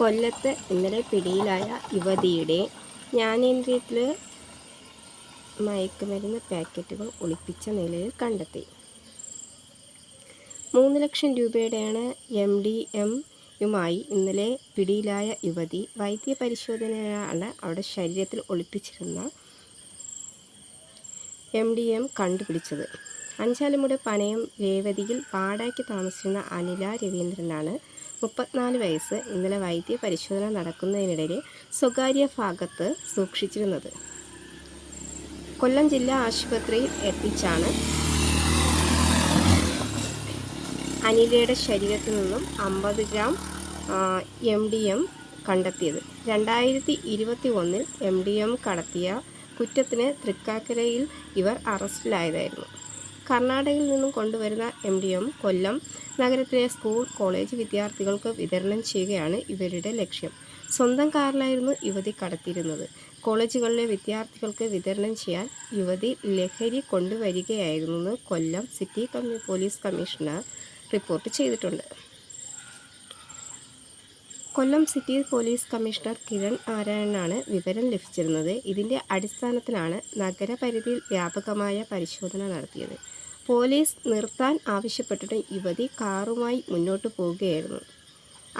കൊല്ലത്ത് ഇന്നലെ പിടിയിലായ യുവതിയുടെ ജ്ഞാനേന്ദ്രിയത്തിൽ മയക്കുമരുന്ന് പാക്കറ്റുകൾ ഒളിപ്പിച്ച നിലയിൽ കണ്ടെത്തി. മൂന്ന് ലക്ഷം രൂപയുടെയാണ് എം ഡി എം യുമായി ഇന്നലെ പിടിയിലായ യുവതി വൈദ്യപരിശോധനയാണ് അവിടെ ശരീരത്തിൽ ഒളിപ്പിച്ചിരുന്ന എം ഡി എം കണ്ടുപിടിച്ചത്. അഞ്ചാലുമുടെ പനയം രേവതിയിൽ പാടാക്കി താമസിക്കുന്ന അനില രവീന്ദ്രനാണ് മുപ്പത്തിനാല് വയസ്സ് ഇന്നലെ വൈദ്യ പരിശോധന നടക്കുന്നതിനിടയിൽ സ്വകാര്യ ഭാഗത്ത് സൂക്ഷിച്ചിരുന്നത്. കൊല്ലം ജില്ലാ ആശുപത്രിയിൽ എത്തിച്ചാണ് അനിലയുടെ ശരീരത്തിൽ നിന്നും അമ്പത് ഗ്രാം എം ഡി എം കണ്ടെത്തിയത്. രണ്ടായിരത്തി ഇരുപത്തി ഒന്നിൽ എം ഡി എം കടത്തിയ കുറ്റത്തിന് തൃക്കാക്കരയിൽ ഇവർ അറസ്റ്റിലായതായിരുന്നു. കർണാടകയിൽ നിന്നും കൊണ്ടുവരുന്ന എം ഡി എം കൊല്ലം നഗരത്തിലെ സ്കൂൾ കോളേജ് വിദ്യാർത്ഥികൾക്ക് വിതരണം ചെയ്യുകയാണ് ഇവരുടെ ലക്ഷ്യം. സ്വന്തം കാറിലായിരുന്നു യുവതി കടത്തിയിരുന്നത്. കോളേജുകളിലെ വിദ്യാർത്ഥികൾക്ക് വിതരണം ചെയ്യാൻ യുവതി ലഹരി കൊണ്ടുവരികയായിരുന്നെന്ന് കൊല്ലം സിറ്റി കമ്മി പോലീസ് കമ്മീഷണർ റിപ്പോർട്ട് ചെയ്തിട്ടുണ്ട്. Kollam city police commissioner Kiran നാരായണനാണ് വിവരം ലഭിച്ചിരുന്നത്. ഇതിന്റെ അടിസ്ഥാനത്തിലാണ് നഗരപരിധിയിൽ വ്യാപകമായ പരിശോധന നടത്തിയത്. പോലീസ് നിർത്താൻ ആവശ്യപ്പെട്ടിട്ട് യുവതി കാറുമായി മുന്നോട്ട് പോവുകയായിരുന്നു.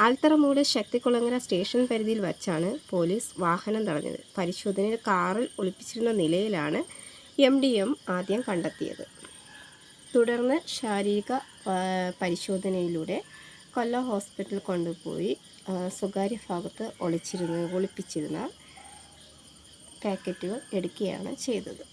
ആൽത്തറമൂട് ശക്തികുളങ്ങര സ്റ്റേഷൻ പരിധിയിൽ വച്ചാണ് പോലീസ് വാഹനം തടഞ്ഞത്. പരിശോധനയിൽ കാറിൽ ഒളിപ്പിച്ചിരുന്ന നിലയിലാണ് എം ഡി എം ആദ്യം കണ്ടെത്തിയത്. തുടർന്ന് ശാരീരിക പരിശോധനയിലൂടെ കൊല്ല ഹോസ്പിറ്റലിൽ കൊണ്ടുപോയി സ്വകാര്യ ഭാഗത്ത് ഒളിച്ചിരുന്ന ഒളിപ്പിച്ചിരുന്ന പാക്കറ്റുകൾ എടുക്കുകയാണ് ചെയ്തത്.